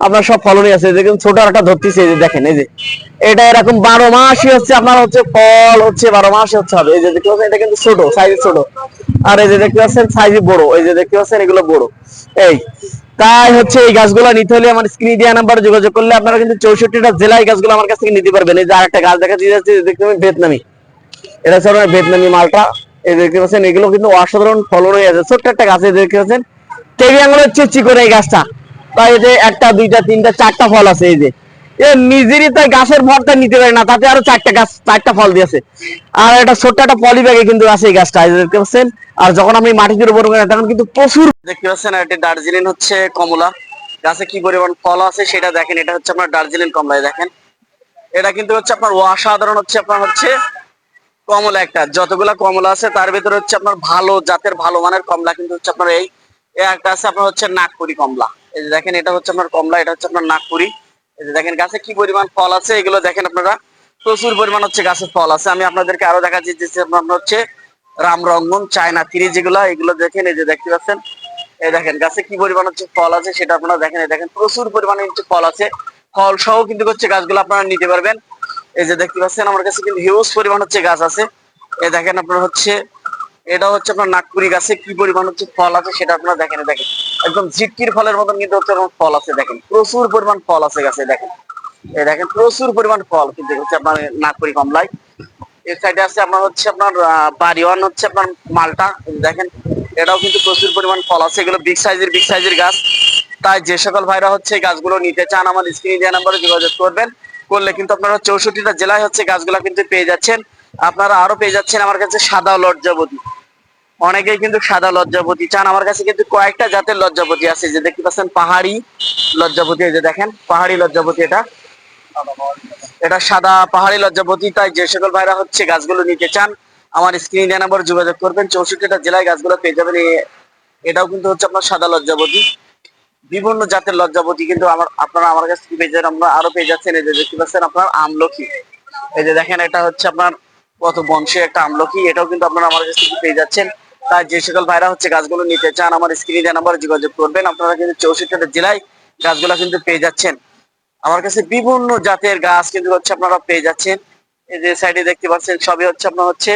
আপনার সব ফলনই আছে দেখুন, ছোট একটা ধরতেছে, এই যে দেখেন, এই যে। এটা এরকম বারো মাসই হচ্ছে, আপনার হচ্ছে ফল হচ্ছে, বারো মাসে হচ্ছে হবে। এই যে দেখতে পাচ্ছেন, এটা কিন্তু ছোট সাইজ ছোট। আর এই যে দেখতে পাচ্ছেন সাইজ বড়, এই যে দেখতে পাচ্ছেন, এগুলো বড়। এই, তাই হচ্ছে এই গাছগুলো নিতে হলে আমার স্ক্রিনে দেওয়া নাম্বারে যোগাযোগ করলে আপনারা কিন্তু চৌষট্টিটা জেলায় গাছগুলো আমার কাছ থেকে নিতে পারবেন। এই যে আরেকটা গাছ দেখা যাচ্ছে দেখতে পাবেন ভিয়েতনামি। এটা হচ্ছে আপনার ভিয়েতনামি মালটা। এই দেখতে পাচ্ছেন, এগুলো কিন্তু অসাধারণ ফলন হয়ে আছে। ছোট্ট একটা গাছ যে দেখতে পাচ্ছেন টেবি আঙুলের চেয়ে চিকন এই গাছটা। তাই এই যে একটা, দুইটা, তিনটা, চারটা ফল আছে, এই যে। নিজেরই তাই গাছের ভরটা নিতে পারে না, তাতে আরও চারটা গাছ, চারটা ফল দিয়েছে আর এটা ছোট্ট একটা পলি ব্যাগে কিন্তু আছে এই গাছটা দেখতে পাচ্ছেন? আর যখন আপনি মাটিতে রোপণ করেন, তখন কিন্তু প্রচুর দেখতে পাচ্ছেন এটা দার্জিলিং হচ্ছে কমলা। গাছে কি পরিমাণ ফল আছে সেটা দেখেন, এটা হচ্ছে আপনার দার্জিলিং কমলায় দেখেন। এটা কিন্তু হচ্ছে আপনার অসাধারণ হচ্ছে, আপনার হচ্ছে কমলা একটা। যতগুলা কমলা আছে, তার ভিতরে হচ্ছে আপনার ভালো, জাতের ভালো মানের কমলা কিন্তু হচ্ছে আপনার এই একটা আছে, আপনার হচ্ছে নাগপুরি কমলা। এই যে দেখেন, এটা হচ্ছে আপনার কমলা, এটা হচ্ছে আপনার নাগপুরি। এই যে দেখেন, গাছে কি পরিমাণ ফল আছে? এগুলো দেখেন আপনারা। প্রচুর পরিমাণ হচ্ছে গাছের ফল আছে। আমি আপনাদেরকে আরও দেখাচ্ছি, যে আপনার হচ্ছে রামরঙ্গন চায়না তিরি যেগুলো, এগুলো দেখেন, এই যে দেখতে পাচ্ছেন। এই দেখেন, গাছে কি পরিমাণ হচ্ছে ফল আছে সেটা আপনারা দেখেন। এই দেখেন, প্রচুর পরিমাণে হচ্ছে ফল আছে। ফল সহ কিন্তু হচ্ছে গাছগুলো আপনারা নিতে পারবেন। এই যে দেখতে পাচ্ছেন, আমার কাছে কিন্তু হিউজ পরিমাণ হচ্ছে গাছ আছে। এই দেখেন, আপনার হচ্ছে এটা হচ্ছে আপনার নাগপুরি গাছে কি পরিমাণ হচ্ছে ফল আছে সেটা আপনারা দেখেন দেখেন। একদম ঝিটকির ফলের মতন কিন্তু হচ্ছে ফল আছে, দেখেন। প্রচুর পরিমাণ ফল আছে গাছে, দেখেন। এই দেখেন, প্রচুর পরিমাণ ফল কিন্তু হচ্ছে আপনার নাগপুরি কমলায়। এর সাইডে আছে আপনার হচ্ছে আপনার বাড়িওয়ান হচ্ছে আপনার মালটা, দেখেন। এটাও কিন্তু প্রচুর পরিমাণ ফল আছে, এগুলো বিগ সাইজের বিগ সাইজের গাছ। তাই যে সকল ভাইরা হচ্ছে গাছগুলো নিতে চান আমার স্ক্রিনে দেওয়া নাম্বারে যোগাযোগ করবেন। করলে কিন্তু আপনারা চৌষট্টিটা জেলায় হচ্ছে গাছগুলা কিন্তু পেয়ে যাচ্ছেন। আপনারা আরও পেয়ে যাচ্ছেন আমার কাছে সাদা লজ্জাবতী। অনেকেই কিন্তু সাদা লজ্জাপতি চান। আমার কাছে কিন্তু কয়েকটা জাতের লজ্জাপতি আছে, যে দেখতে পাচ্ছেন পাহাড়ি লজ্জাপতি এই যে দেখেন, পাহাড়ি লজ্জাপতি এটা। এটা সাদা পাহাড়ি লজ্জাপতি তাই যে সকল ভাইরা হচ্ছে গাছগুলো নিতে চান, আমার স্ক্রিন নাম্বার যোগাযোগ করবেন। চৌষট্টিটা জেলায় গাছগুলো পেয়ে যাবেন। এটাও কিন্তু হচ্ছে আপনার সাদা লজ্জাপতি বিভিন্ন জাতের লজ্জাপতি কিন্তু আমার, আপনারা আমার কাছ থেকে পেয়ে যাবেন। আমরা আরও পেয়ে যাচ্ছেন, এই যে দেখতে পাচ্ছেন আপনার আমলকি। এই যে দেখেন, এটা হচ্ছে আপনার কত বংশের একটা আমলকি। এটাও কিন্তু আপনারা আমার কাছ থেকে পেয়ে যাচ্ছেন। তাই যে সকল ভাইরা হচ্ছে গাছগুলো নিতে চান, আমার স্ক্রিনে নাম্বারে যোগাযোগ করবেন। আপনারা কিন্তু চৌষট্টিটা জেলায় গাছগুলো কিন্তু পেয়ে যাচ্ছেন। আমার কাছে বিভিন্ন জাতের গাছ কিন্তু হচ্ছে আপনারা পেয়ে যাচ্ছেন। এই যে সাইডে দেখতে পাচ্ছেন, সবই হচ্ছে আপনার হচ্ছে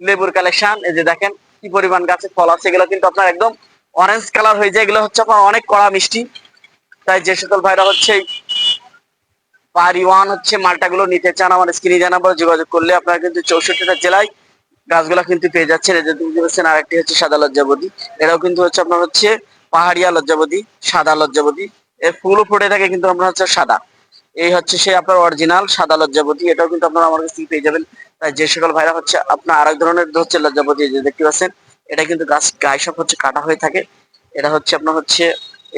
লেবুর কালেকশন এই যে দেখেন কি পরিমাণ গাছে ফল আছে, এগুলো কিন্তু আপনার একদম অরেঞ্জ কালার হয়ে যায়। এগুলো হচ্ছে আপনার অনেক কড়া মিষ্টি। তাই যে সকল ভাইরা হচ্ছে পারি ওয়ান হচ্ছে মালটাগুলো নিতে চান, আমার স্ক্রিনে জানাবার যোগাযোগ করলে আপনারা কিন্তু চৌষট্টিটা জেলায় গাছগুলা কিন্তু পেয়ে যাচ্ছেন। যে তুমি দেখছেন আরেকটি হচ্ছে সাদা লজ্জাবতী এরাও কিন্তু হচ্ছে আপনার হচ্ছে পাহাড়িয়া লজ্জাবতী সাদা লজ্জাবতী এর ফুলও ফুটে থাকে কিন্তু আপনার হচ্ছে সাদা। এই হচ্ছে সে আপনার অরিজিনাল সাদা লজ্জাবতী এটাও কিন্তু আপনারা আমার কাছ থেকে পেয়ে যাবেন। তাই যে সকল ভাইরা হচ্ছে আপনার আরেক ধরনের হচ্ছে লজ্জাবতী এই যে দেখতে পাচ্ছেন, এটা কিন্তু গাছ গায়ে সব হচ্ছে কাটা হয়ে থাকে। এটা হচ্ছে আপনার হচ্ছে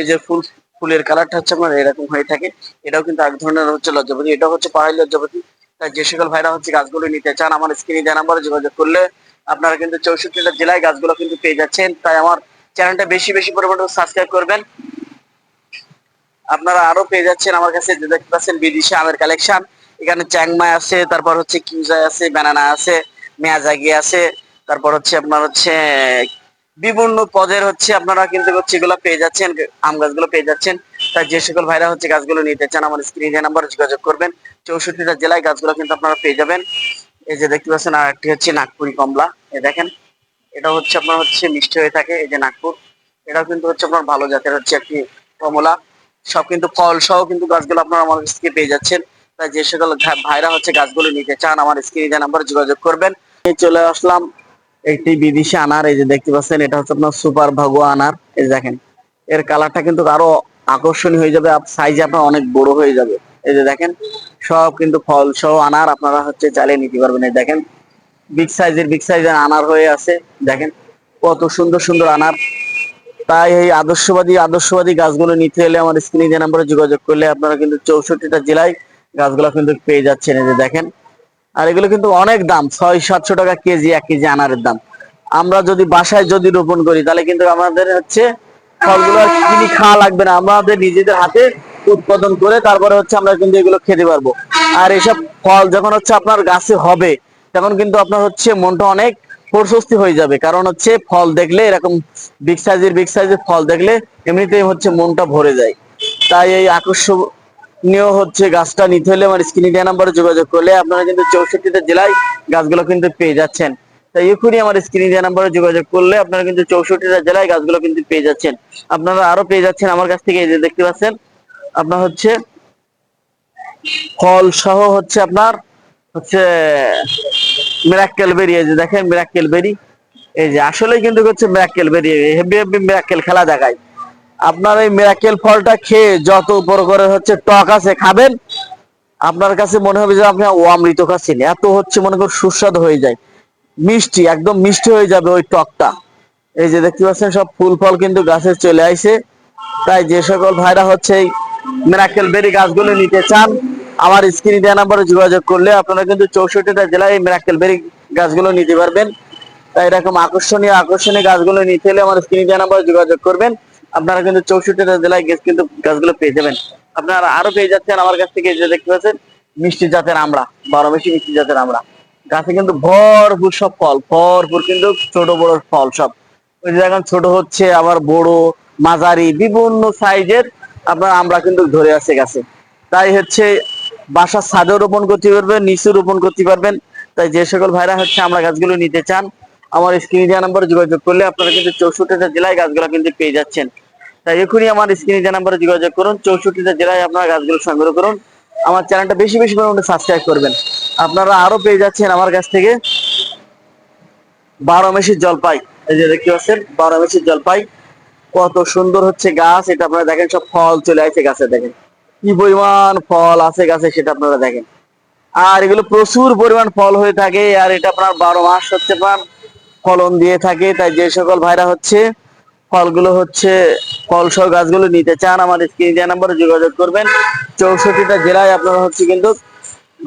এই যে ফুল, ফুলের কালারটা হচ্ছে আপনার এরকম হয়ে থাকে। এটাও কিন্তু এক ধরনের হচ্ছে লজ্জাপতি এটাও হচ্ছে পাহাড়ি লজ্জাপতি যে সকল ভাইরা হচ্ছে গাছগুলো নিতে চান, আমার স্ক্রিনে দেওয়া নাম্বারে যোগাযোগ করলে আপনারা কিন্তু চৌষট্টিটা জেলায় গাছগুলো কিন্তু পেয়ে যাচ্ছেন। তাই আমার চ্যানেলটা বেশি বেশি পরিমাণে সাবস্ক্রাইব করবেন। আপনারা আরও পেয়ে যাচ্ছেন আমার কাছে, যে দেখতে পাচ্ছেন বিদেশি আমের কালেকশন এখানে চ্যাংমাই আছে, তারপর হচ্ছে কিউজাই আছে ব্যানানা আছে, মেয়াজাগি আছে, তারপর হচ্ছে আপনার হচ্ছে বিভিন্ন পদের হচ্ছে আপনারা কিন্তু হচ্ছে এগুলো পেয়ে যাচ্ছেন, আম গাছগুলো পেয়ে যাচ্ছেন। তাই যে সকল ভাইরা হচ্ছে গাছগুলো নিতে চান আমার স্ক্রিনে নাম্বার যোগাযোগ করবেন। চৌষট্টিটা জেলায় গাছগুলো কিন্তু আপনারা পেয়ে যাবেন। এই যে দেখতে পাচ্ছেন, আর একটি হচ্ছে নাগপুরি কমলা। এই দেখেন, এটা হচ্ছে আপনার হচ্ছে মিষ্টি হয়ে থাকে, এই যে নাগপুর। এটাও কিন্তু হচ্ছে আপনার ভালো জাতের হচ্ছে একটি কমলা। সব কিন্তু ফল সহ কিন্তু গাছগুলো আপনারা আমার কাছ থেকে পেয়ে যাচ্ছেন। তাই যে সকল ভাইরা হচ্ছে গাছগুলো নিতে চান, আমার স্ক্রিনে নাম্বার যোগাযোগ করবেন। চলে আসলাম একটি বিদেশি আনার, এই যে দেখতে পাচ্ছেন, এটা হচ্ছে আপনার সুপার ভাগুয়া আনার। এই দেখেন, এর কালারটা কিন্তু আরও আকর্ষণীয় হয়ে যাবে সাইজ আপনার অনেক বড় হয়ে যাবে। এই যে দেখেন, সব কিন্তু ফল সহ আনার আপনারা হচ্ছে চালিয়ে নিতে পারবেন। এই দেখেন বিগ সাইজের বিগ সাইজের আনার হয়ে আছে। দেখেন, কত সুন্দর সুন্দর আনার। তাই এই আদর্শবাদী আদর্শবাদী গাছগুলো নিতে হলে আমার স্ক্রিনে যে নাম্বারে যোগাযোগ করলে আপনারা কিন্তু চৌষট্টিটা জেলায় গাছগুলো কিন্তু পেয়ে যাচ্ছেন। এই যে দেখেন, আর এগুলো কিন্তু অনেক দাম, ছয়, সাতশো টাকা কেজি, এক কেজি আনারের দাম। আমরা যদি বাসায় যদি রোপণ করি, তাহলে কিন্তু আমাদের হচ্ছে ফলগুলো কিনে খাওয়া লাগবে না। আমাদের নিজেদের হাতে উৎপাদন করে তারপরে হচ্ছে আমরা কিন্তু এগুলো খেতে পারব। আর এসব ফল যখন হচ্ছে আপনার গাছে হবে, তখন কিন্তু আপনার হচ্ছে মনটা অনেক প্রশস্তি হয়ে যাবে। কারণ হচ্ছে ফল দেখলে এরকম বিগ সাইজের বিগ সাইজের ফল দেখলে এমনিতেই হচ্ছে মনটা ভরে যায়। তাই এই আকর্ষণীয় হচ্ছে গাছটা নিতে হলে আমার স্ক্রিনে দেওয়া নাম্বারে যোগাযোগ করলে আপনারা কিন্তু চৌষট্টিটা জেলায় গাছগুলো কিন্তু পেয়ে যাচ্ছেন। তাই এখনই আমার স্ক্রিনে দেওয়া নাম্বারে যোগাযোগ করলে আপনারা কিন্তু চৌষট্টিটা জেলায় গাছগুলো কিন্তু পেয়ে যাচ্ছেন। আপনারা আরও পেয়ে যাচ্ছেন আমার কাছ থেকে, এই যে দেখতে পাচ্ছেন, আপনার হচ্ছে ফল সহ হচ্ছে আপনার হচ্ছে মিরাক্কেল বেরি এই যে দেখেন মিরাক্কেল বেরি এই যে আসলে কিন্তু হচ্ছে miracle very heavy heavy miracle খেলা দেখায়। আপনার এই মিরাক্কেল ফলটা খেয়ে যত উপর করে হচ্ছে টক আছে খাবেন, আপনার কাছে মনে হবে যে আপনি অমৃত খাচ্ছেন এত হচ্ছে মনে করুন সুস্বাদু হয়ে যায়। মিষ্টি, একদম মিষ্টি হয়ে যাবে ওই টকটা। এই যে দেখতে পাচ্ছেন, সব ফুল ফল কিন্তু গাছে চলে আইছে। তাই যে সকল ভাইরা হচ্ছে মিরাকেল বেরি গাছগুলো নিতে চান, আমার স্ক্রিনে দেওয়া নাম্বারে যোগাযোগ করলে আপনারা কিন্তু চৌষট্টিটা জেলায় এই মিরাকেল বেরি গাছগুলো নিতে পারবেন। তাই এরকম আকর্ষণীয় আকর্ষণীয় গাছগুলো নিতে হলে আমার স্ক্রিনে দেওয়া নাম্বারে যোগাযোগ করবেন। আপনারা কিন্তু চৌষট্টিটা জেলায় গেছ কিন্তু গাছগুলো পেয়ে যাবেন। আপনারা আরও পেয়ে যাচ্ছেন আমার কাছ থেকে যে দেখতে পাচ্ছেন, মিষ্টি জাতের আমরা, বারো মিষ্টি মিষ্টি জাতের আমরা। গাছে কিন্তু ভরপুর সব ফল, ভরপুর কিন্তু ছোট বড় ফল সব। ওই যে এখন ছোট হচ্ছে আবার বড়, মাঝারি, বিভিন্ন সাইজের আপনার আমরা কিন্তু ধরে আছে গাছে। তাই হচ্ছে বাসার ছাদেও রোপণ করতে পারবেন, নিচে রোপণ করতে পারবেন। তাই যে সকল ভাইরা হচ্ছে আমরা গাছগুলো নিতে চান, আমার স্ক্রিনে দেওয়া নাম্বারে যোগাযোগ করলে আপনারা কিন্তু চৌষট্টিটা জেলায় গাছগুলো কিন্তু পেয়ে যাচ্ছেন। তাই এখনই আমার স্ক্রিনে দেওয়া নাম্বারে যোগাযোগ করুন, চৌষট্টিটা জেলায় আপনারা গাছগুলো সংগ্রহ করুন। আমার চ্যানেলটা বেশি বেশি পরিমাণে সাবস্ক্রাইব করবেন। আপনারা আরও পেয়ে যাচ্ছেন আমার কাছ থেকে বারো মেশির জলপাই। এই যে দেখতে পাচ্ছেন, বারো মেশির জলপাই। কত সুন্দর হচ্ছে গাছ। এটা আপনারা দেখেন, সব ফল চলে আসছে গাছে, দেখেন। কি পরিমাণ ফল আছে গাছে, সেটা আপনারা দেখেন। আর এগুলো প্রচুর পরিমাণ ফল হয়ে থাকে, আর এটা আপনার বারো মাস হচ্ছে ফলন দিয়ে থাকে। তাই যে সকল ভাইরা হচ্ছে ফলগুলো হচ্ছে ফল সহ গাছগুলো নিতে চান আমার স্ক্রিন দেওয়া নাম্বারে যোগাযোগ করবেন। চৌষট্টিটা জেলায় আপনারা হচ্ছে কিন্তু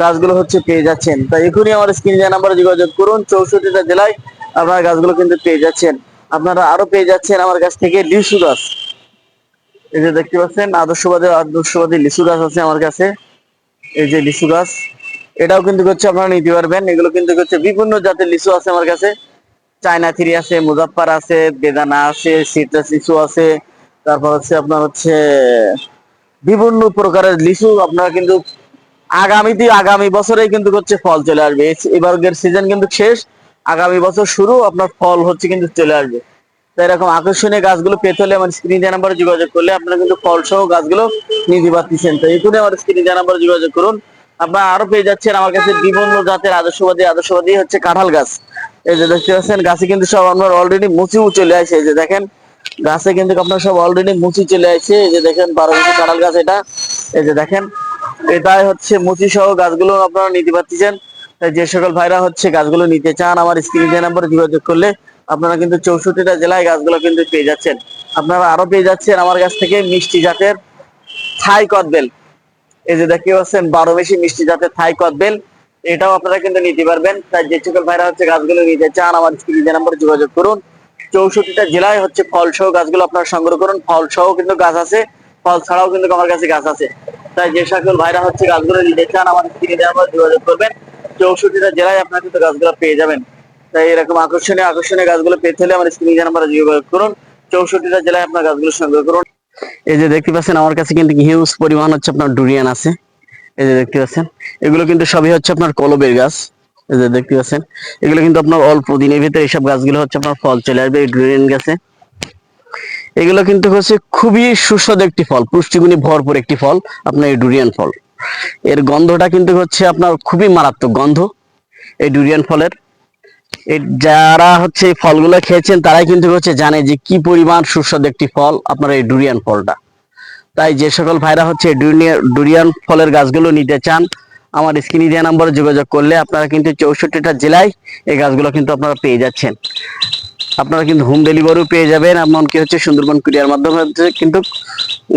গাছগুলো হচ্ছে পেয়ে যাচ্ছেন। তাই এখনই আমার স্ক্রিন দেওয়া নাম্বারে যোগাযোগ করুন, চৌষট্টিটা জেলায় আপনারা গাছগুলো কিন্তু পেয়ে যাচ্ছেন। আপনারা আরও পেয়ে যাচ্ছেন আমার কাছ থেকে লিচু গাছ। এই যে দেখতে পাচ্ছেন, আদর্শবাদী আদর্শবাদী লিচু গাছ আছে আমার কাছে। এই যে লিচু গাছ, এটাও কিন্তু হচ্ছে আপনারা নিতে পারবেন। এগুলো কিন্তু হচ্ছে বিভিন্ন জাতের লিচু আছে আমার কাছে। চায়না থ্রি আছে, মুজাফফর আছে, বেদানা আছে সিট্রাস লিচু আছে। তারপর হচ্ছে আপনার হচ্ছে বিভিন্ন প্রকারের লিচু আপনারা কিন্তু আগামীতে আগামী বছরেই কিন্তু হচ্ছে ফল চলে আসবে। এবারের সিজন কিন্তু শেষ, আগামী বছর শুরু আপনার ফল হচ্ছে কিন্তু চলে আসবে। তো এরকম আকর্ষণীয় গাছগুলো পেতে হলে আমার স্ক্রিন দেওয়া নাম্বারে যোগাযোগ করলে আপনারা কিন্তু ফল সহ গাছগুলো নিতে পারতেছেন। তো এখানে আমার স্ক্রিন দেওয়া নাম্বারে যোগাযোগ করুন। আপনারা আরও পেয়ে যাচ্ছেন আমার কাছে বিভিন্ন জাতের আদর্শবাদী আদর্শবাদী হচ্ছে কাঁঠাল গাছ। এই যে দেখতে পাচ্ছেন, গাছে কিন্তু সব আপনার অলরেডি মুচিও চলে আসে। এই যে দেখেন, গাছে কিন্তু আপনার সব অলরেডি মুচি চলে আসে। এই যে দেখেন, বারো ইঞ্চি কাঁঠাল গাছ এটা। এই যে দেখেন, এটাই হচ্ছে মুচি সহ গাছগুলো আপনারা নিতে পারতেছেন। যে সকল ভাইরা হচ্ছে গাছগুলো নিতে চান, আমার স্ক্রিন যে নাম্বারে যোগাযোগ করলে আপনারা কিন্তু চৌষট্টিটা জেলায় গাছগুলো কিন্তু পেয়ে যাচ্ছেন। আপনারা আরও পেয়ে যাচ্ছেন আমার কাছ থেকে মিষ্টি জাতের থাই কদবেল। এই যে দেখতে পাচ্ছেন, বারো বেশি মিষ্টি জাতের থাই কদবেল। এটাও আপনারা কিন্তু নিতে পারবেন। তাই যে সকল ভাইরা হচ্ছে গাছগুলো নিতে চান আমার স্ক্রিন নাম্বারে যোগাযোগ করুন। চৌষট্টিটা জেলায় হচ্ছে ফল সহ গাছগুলো আপনারা সংগ্রহ করুন। ফল সহ কিন্তু গাছ আছে, ফল ছাড়াও কিন্তু আমার কাছে গাছ আছে। তাই যে সকল ভাইরা হচ্ছে গাছগুলো নিতে চান আমার স্ক্রিনে নাম্বার যোগাযোগ করবেন, চৌষট্টিটা জেলায় আপনারা কিন্তু গাছগুলো পেয়ে যাবেন। তাই এরকম আকর্ষণীয় আকর্ষণীয় গাছগুলো পেতে হলে আমার স্ক্রিনে নাম্বারে যোগাযোগ করুন। চৌষট্টিটা জেলায় আপনার গাছগুলো সংগ্রহ করুন। এই যে দেখতে পাচ্ছেন, আমার কাছে কিন্তু হিউজ পরিমাণ হচ্ছে আপনার ডুরিয়ান আছে। এই যে দেখতে পাচ্ছেন, এগুলো কিন্তু সবই হচ্ছে আপনার কলবের গাছ। এই যে দেখতে পাচ্ছেন, এগুলো কিন্তু আপনার অল্প দিনের ভিতরে এইসব গাছগুলো হচ্ছে আপনার ফল চলে আসবে এই গাছে। এগুলো কিন্তু হচ্ছে খুবই সুস্বাদু একটি ফল, পুষ্টিগুণী ভরপুর একটি ফল, আপনার এই ডুরিয়ান ফল। এর গন্ধটা কিন্তু হচ্ছে আপনার খুবই মারাত্মক গন্ধ এই ডুরিয়ান ফলের। যারা হচ্ছে এই ফলগুলো খেয়েছেন, তারাই কিন্তু হচ্ছে জানে যে কি পরিমাণ সুস্বাদু একটি ফল আপনার এই ডুরিয়ান ফলটা। তাই যে সকল ভাইরা হচ্ছে ডুরিয়া- ডুরিয়ান ফলের গাছগুলো নিতে চান, আমার স্ক্রিনে দেওয়া নাম্বারে যোগাযোগ করলে আপনারা কিন্তু চৌষট্টিটা জেলায় এই গাছগুলো কিন্তু আপনারা পেয়ে যাচ্ছেন। আপনারা কিন্তু হোম ডেলিভারিও পেয়ে যাবেন, এমনকি হচ্ছে সুন্দরবন কুরিয়ার মাধ্যমে হচ্ছে কিন্তু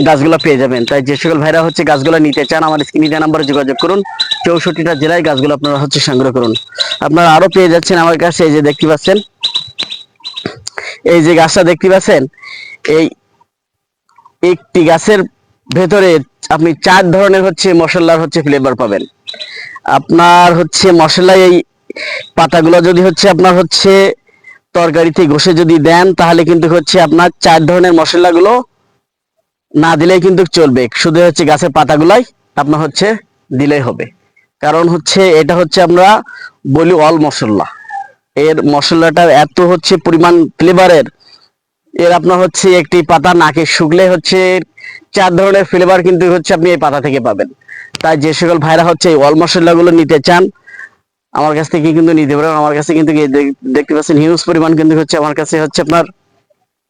গাছগুলো পেয়ে যাবেন। তাই যে সকল ভাইরা হচ্ছে গাছগুলো নিতে চান, আমার স্ক্রিনে দেওয়া নাম্বারে যোগাযোগ করুন, চৌষট্টিটা জেলায় গাছগুলো আপনারা হচ্ছে সংগ্রহ করুন। আপনারা আরও পেয়ে যাচ্ছেন আমার কাছে, এই যে দেখতে পাচ্ছেন, এই যে গাছটা দেখতে পাচ্ছেন, এই একটি গাছের ভেতরে আপনি চার ধরনের হচ্ছে মশলার হচ্ছে ফ্লেভার পাবেন। আপনার হচ্ছে মশলা এই পাতাগুলো যদি হচ্ছে আপনার হচ্ছে তরকারিতে ঘষে যদি দেন, তাহলে কিন্তু হচ্ছে আপনার চার ধরনের মশলাগুলো না দিলে কিন্তু চলবে। শুধু হচ্ছে গাছের পাতাগুলাই আপনার হচ্ছে দিলেই হবে। কারণ হচ্ছে এটা হচ্ছে আমরা বলি অল মশলা। এর মশলাটার এত হচ্ছে পরিমাণ ফ্লেভারের এর আপনার হচ্ছে একটি পাতা নাকে শুকলে হচ্ছে চার ধরনের ফ্লেভার কিন্তু হচ্ছে আপনি এই পাতা থেকে পাবেন। তাই যে সকল ভাইরা হচ্ছে এই অল মশলাগুলো নিতে চান, আমার কাছ থেকে কিন্তু নিতে পারেন। আমার কাছে কিন্তু দেখতে পাচ্ছেন হিউজ পরিমাণ কিন্তু হচ্ছে আমার কাছে হচ্ছে আপনার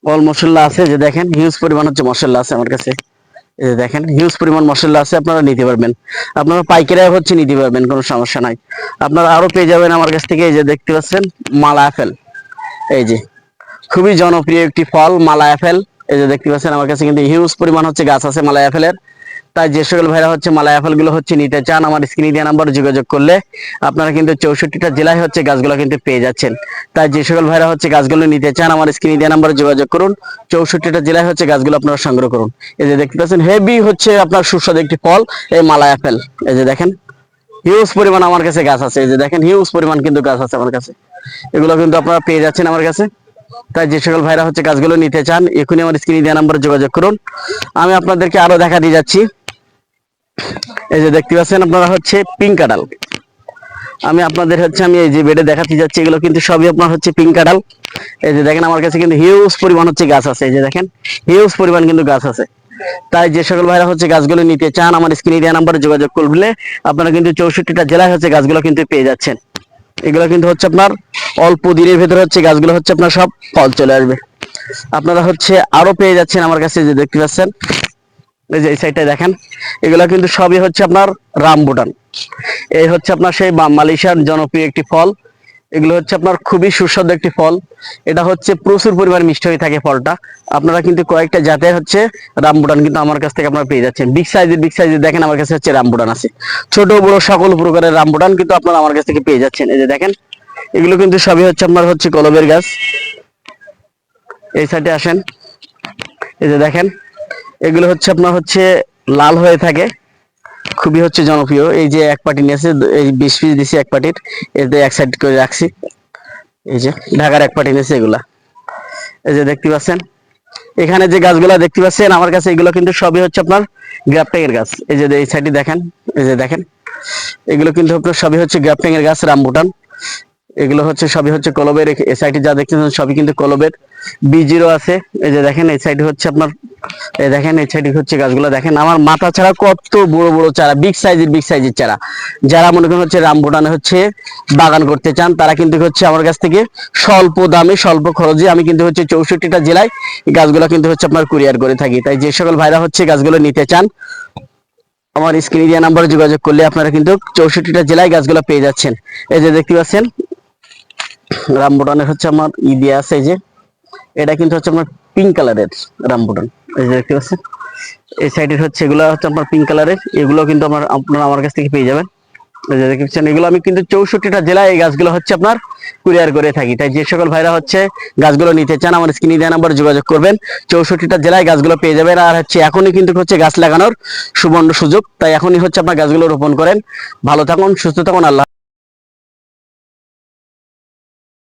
অল মশলা আছে, যে দেখেন হিউজ পরিমাণ হচ্ছে মশলা আছে আমার কাছে। এই দেখেন হিউজ পরিমাণ মশলা আছে, আপনারা নিতে পারবেন। আপনারা পাইকারি হচ্ছে নিতে পারবেন, কোনো সমস্যা নাই। আপনারা আরও পেয়ে যাবেন আমার কাছ থেকে এই যে দেখতে পাচ্ছেন মালা আপেল। এই যে খুবই জনপ্রিয় একটি ফল মালা আপেল। এই যে দেখতে পাচ্ছেন, আমার কাছে কিন্তু হিউজ পরিমাণ হচ্ছে গাছ আছে মালা আপেলের। তাই যে সকল ভাইরা হচ্ছে মালা আপেলগুলো হচ্ছে নিতে চান, আমার স্ক্রিনে দেওয়া নাম্বার যোগাযোগ করলে আপনারা কিন্তু চৌষট্টিটা জেলায় হচ্ছে গাছগুলো কিন্তু পেয়ে যাচ্ছেন। তাই যে সকল ভাইরা হচ্ছে গাছগুলো নিতে চান, আমার স্ক্রিনে দেওয়া নাম্বারে যোগাযোগ করুন। চৌষট্টিটা জেলায় হচ্ছে গাছগুলো আপনারা সংগ্রহ করুন। এই যে দেখতে পাচ্ছেন হেভি হচ্ছে আপনার সুস্বাদু একটি ফল, এই মালা আপেল। এই যে দেখেন হিউজ পরিমাণ আমার কাছে গাছ আছে। এই যে দেখেন হিউজ পরিমাণ কিন্তু গাছ আছে আমার কাছে। এগুলো কিন্তু আপনারা পেয়ে যাচ্ছেন আমার কাছে। তাই যে সকল ভাইরা হচ্ছে গাছগুলো নিতে চান, এখনই আমার স্ক্রিনে দেওয়া নাম্বারে যোগাযোগ করুন। আমি আপনাদেরকে আরও দেখা দিয়ে যাচ্ছি। এই যে দেখতে পাচ্ছেন, আপনারা হচ্ছে পিঙ্ক কাঁঠাল। আমি আপনাদের হচ্ছে, আমি এই যে বেডে দেখাতে যাচ্ছি, এগুলো কিন্তু সবই আপনার হচ্ছে পিঙ্ক কাঁঠাল। এই যে দেখেন, আমার কাছে কিন্তু হিউজ পরিমাণ হচ্ছে গাছ আছে। এই যে দেখেন হিউজ পরিমাণ কিন্তু গাছ আছে। তাই যে সকল ভাইরা হচ্ছে গাছগুলো নিতে চান, আমার স্ক্রিনে দেওয়া নাম্বারে যোগাযোগ করলে আপনারা কিন্তু চৌষট্টিটা জেলায় হচ্ছে গাছগুলো কিন্তু পেয়ে যাচ্ছেন। এগুলো কিন্তু হচ্ছে আপনার অল্প দিনের ভেতরে হচ্ছে গাছগুলো হচ্ছে আপনার সব ফল চলে আসবে। আপনারা হচ্ছে আরও পেয়ে যাচ্ছেন আমার কাছে যে দেখতে পাচ্ছেন। এই যে এই সাইডটা দেখেন, এগুলা কিন্তু সবই হচ্ছে আপনার রামবুটান। এই হচ্ছে আপনার সেই মালয়েশিয়ার জনপ্রিয় একটি ফল। এগুলো হচ্ছে আপনার খুবই সুস্বাদু একটি ফল। এটা হচ্ছে প্রচুর পরিমাণ মিষ্টি হয়ে থাকে ফলটা। আপনারা কিন্তু কয়েকটা জাতের হচ্ছে রামবুটান কিন্তু আমার কাছ থেকে আপনারা পেয়ে যাচ্ছেন। বিগ সাইজের বিগ সাইজের দেখেন আমার কাছে হচ্ছে রামবুটান আছে। ছোট, বড় সকল প্রকারের রামবুটান কিন্তু আপনারা আমার কাছ থেকে পেয়ে যাচ্ছেন। এই যে দেখেন, এগুলো কিন্তু সবই হচ্ছে আপনার হচ্ছে কলবের গাছ। এই সাইডে আসেন। এই যে দেখেন, এগুলো হচ্ছে আপনার হচ্ছে লাল হয়ে থাকে। খুবই হচ্ছে জনপ্রিয়। এই যে এক পার্টি নিয়েছে এই বিশ পিস দিছি এক পার্টির এতে এক সাইড করে রাখছি। এই যে, ঢাকার এক পার্টি নিয়েছে এগুলা। এই যে দেখতে পাচ্ছেন, এখানে যে গাছগুলা দেখতে পাচ্ছেন, আমার কাছে এগুলো কিন্তু সবই হচ্ছে আপনার গ্রাফটিং এর গাছ। এই যে এই সাইডে দেখেন, এই যে দেখেন, এগুলো কিন্তু আপনার সবই হচ্ছে গ্রাফটিং এর গাছ রামবুটান এগুলো হচ্ছে সবই হচ্ছে কলবের এ সাইডে যা দেখতেছেন সবই কিন্তু কলবের। বি আছে। এই যে দেখেন, এই সাইডে হচ্ছে আপনার, এই দেখেন, এই সাইডে হচ্ছে গাছগুলো। দেখেন, আমার মাথা ছাড়া কত বড় বড় চারা বিগ সাইজের বিগ সাইজের চারা। যারা মনে করেন হচ্ছে হচ্ছে বাগান করতে চান, তারা কিন্তু হচ্ছে আমার কাছ থেকে স্বল্প দামে, স্বল্প খরচে আমি কিন্তু হচ্ছে চৌষট্টিটা জেলায় গাছগুলো কিন্তু হচ্ছে আপনার কুরিয়ার করে থাকি। তাই যে সকল ভাইরা হচ্ছে গাছগুলো নিতে চান, আমার স্ক্রিনে দেওয়া নাম্বারে যোগাযোগ করলে আপনারা কিন্তু চৌষট্টিটা জেলায় গাছগুলো পেয়ে যাচ্ছেন। এই যে দেখতে পাচ্ছেন, রামবুটানের হচ্ছে আমার ই দিয়ে আছে, এই যে এটা কিন্তু হচ্ছে আপনার পিঙ্ক কালারের রামবুটান এই যে দেখতে পাচ্ছেন? এই সাইডের হচ্ছে এগুলো হচ্ছে আপনার পিঙ্ক কালারের এগুলো কিন্তু আমার, আপনারা আমার কাছ থেকে পেয়ে যাবেন। এই যে দেখতে পাচ্ছেন, এগুলো আমি কিন্তু চৌষট্টিটা জেলায় এই গাছগুলো হচ্ছে আপনার কুরিয়ার করে থাকি। তাই যে সকল ভাইরা হচ্ছে গাছগুলো নিতে চান, আমার স্ক্রিনে দেওয়া নাম্বার যোগাযোগ করবেন। চৌষট্টিটা জেলায় গাছগুলো পেয়ে যাবেন। আর হচ্ছে এখনই কিন্তু হচ্ছে গাছ লাগানোর সুবর্ণ সুযোগ। তাই এখনই হচ্ছে আপনার গাছগুলো রোপণ করেন। ভালো থাকুন, সুস্থ থাকুন, আল্লাহ